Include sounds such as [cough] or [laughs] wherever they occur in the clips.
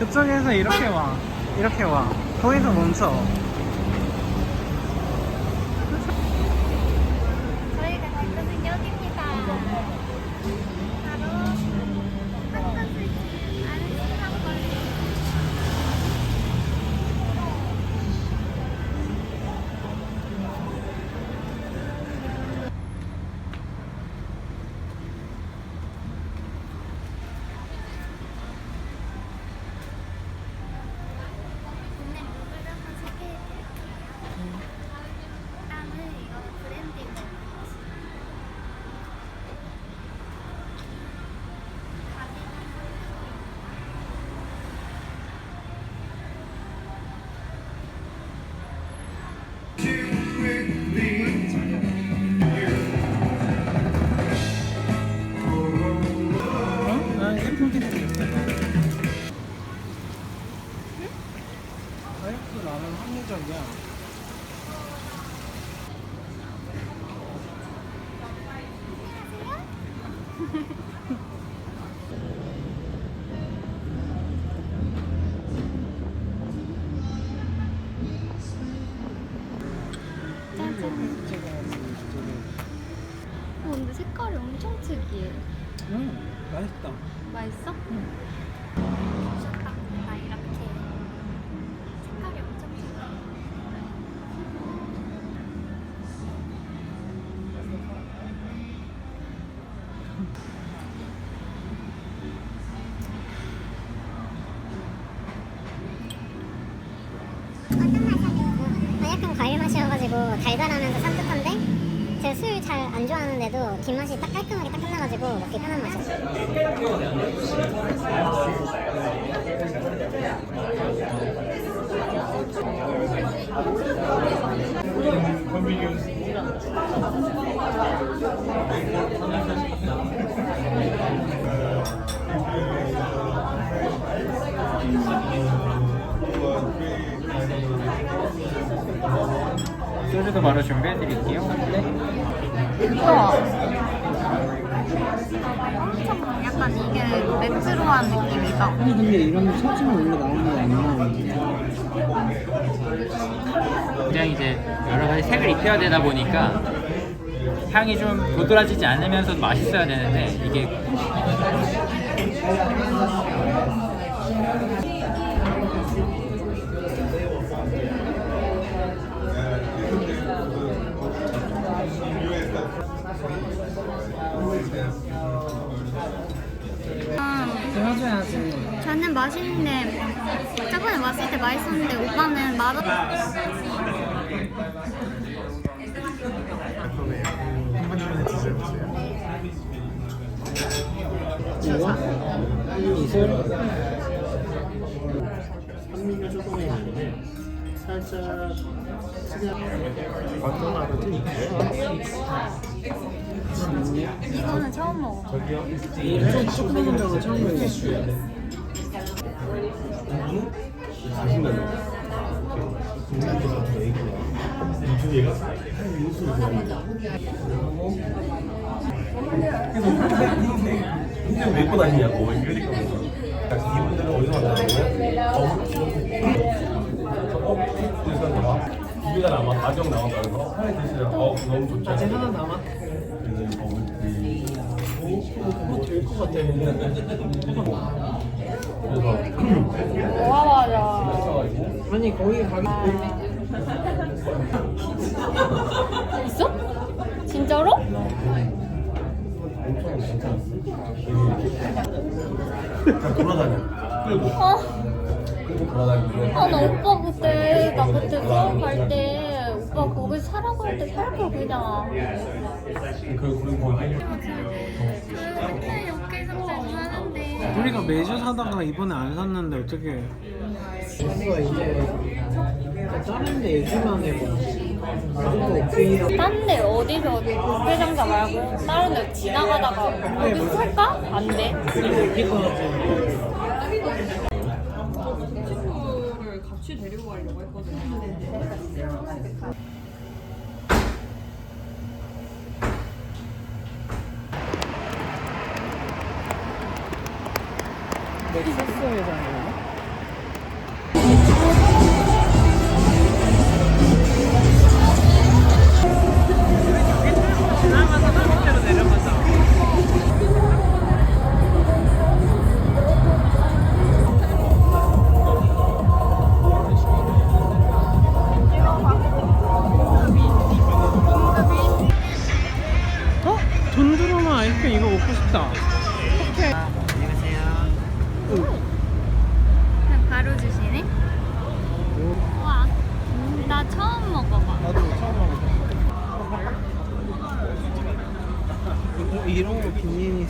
그쪽에서 이렇게 와. 이렇게 와. 거기서 멈춰. 색깔이 엄청 특이해. 응, 맛있다. 맛있어? 보셨다. 나 이렇게 색깔이 엄청 좋아. 아, 약간 과일 맛이어가지고 달달하면서 산뜻한데 제가 술 잘 안 좋아하는데도 뒷맛이 딱 깔끔하게 딱 끝나가지고 먹기 편한 맛이었어요. 소주도 바로 준비해 드릴게요. 네. 우와. 엄청 약간 이게 레트로한 느낌이다. 아니 근데 이런 거 찾으면 원래 나오는 게 아니야. 그냥 이제 여러 가지 색을 입혀야 되다 보니까 향이 좀 도드라지지 않으면서도 맛있어야 되는데 이게 산미가 조금 있는데 살짝 좀 있고요. 이거는 처음 먹어. 이런 조그만 거 처음 먹었어요 인생 몇번 다니냐고 이러니까 이분들은 어디서 만나냐면 어? 그래서 나와 두개가 남아 가정 나온다면서 하나 드시더라 어 너무 좋죠 아직 하나 남았 그래서 어, 이- 뭐될것 같아 그래서 와와자. 아니 거기 가기 [laughs] 있어? 엄청 괜찮았어 다 돌아다녀 끌고 어. 끌고 돌아다니는데 아, 나 오빠 그때, 나 그때 수업 갈때 오빠 거기 사라고 할때 사라고 그냥. 그 우리 거기 맨날 욕해 상자고 하는데. 우리가 매주 사다가 이번에 안 샀는데 어떻게 이거 이제 다른 데 얘기만 해봐 그 딴 데 어디서 뷔페 상자 말고 다른 데 지나가다가 여기 살까? 안 돼. 친구를 같이 데리고 가려고 했거든요.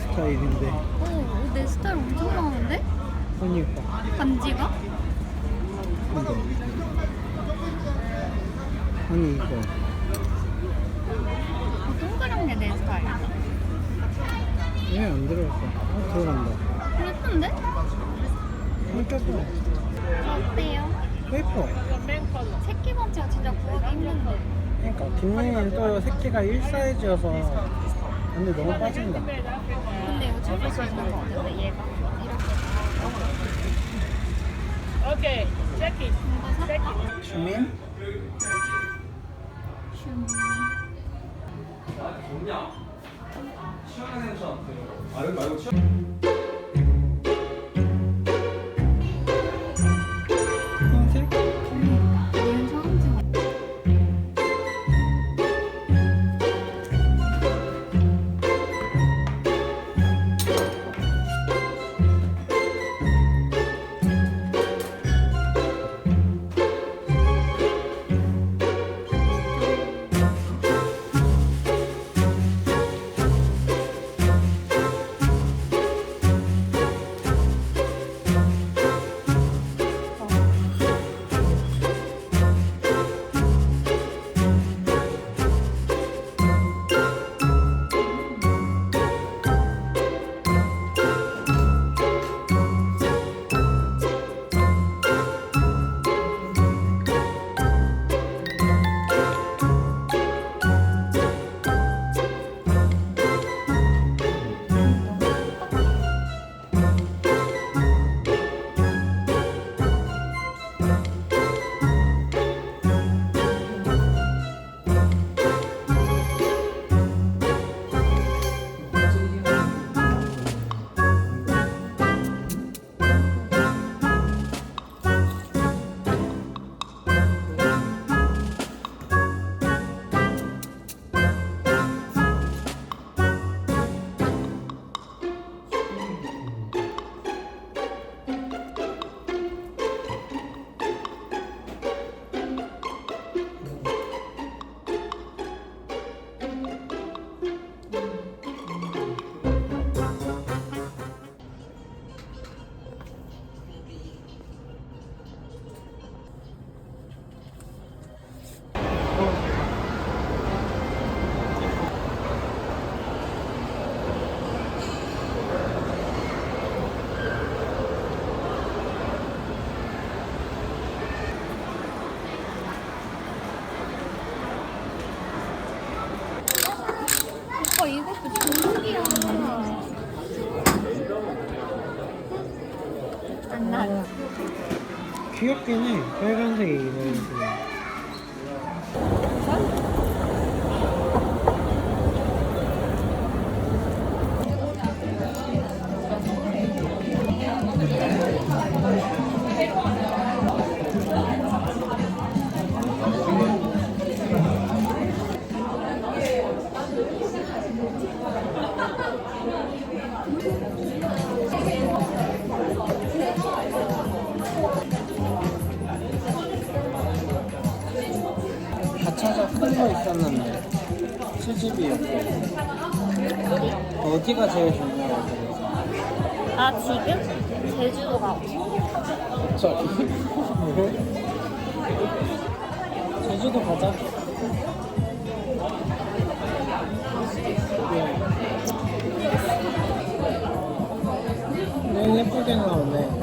스타일인데 오, 내 스타일 엄청 많은데? 그러니까 반지가? 이거 아니 이거 어, 동그란 게내 스타일이다. 왜안 들어갔어? 어, 들어간다 예쁜데? 껴서 어때요? 예뻐 새끼 반지가 진짜 구하기 힘든데. 그러니까 빈니는 또 새끼가 1 사이즈여서 근데 너무 빠진다 근데 이거 접을 수 있는 거 같은데 얘가 이렇게. 오케이, 체키. 이거 사? 주민? 흰색? 귀엽긴 해. 빨간색이 이거. 차가 큰 거 있었는데 수집이었고. 어디가 제일 좋냐고 나 아, 지금? 제주도 가고 싶어. 저 제주도 가자. 네. 네 예쁘게 나오네.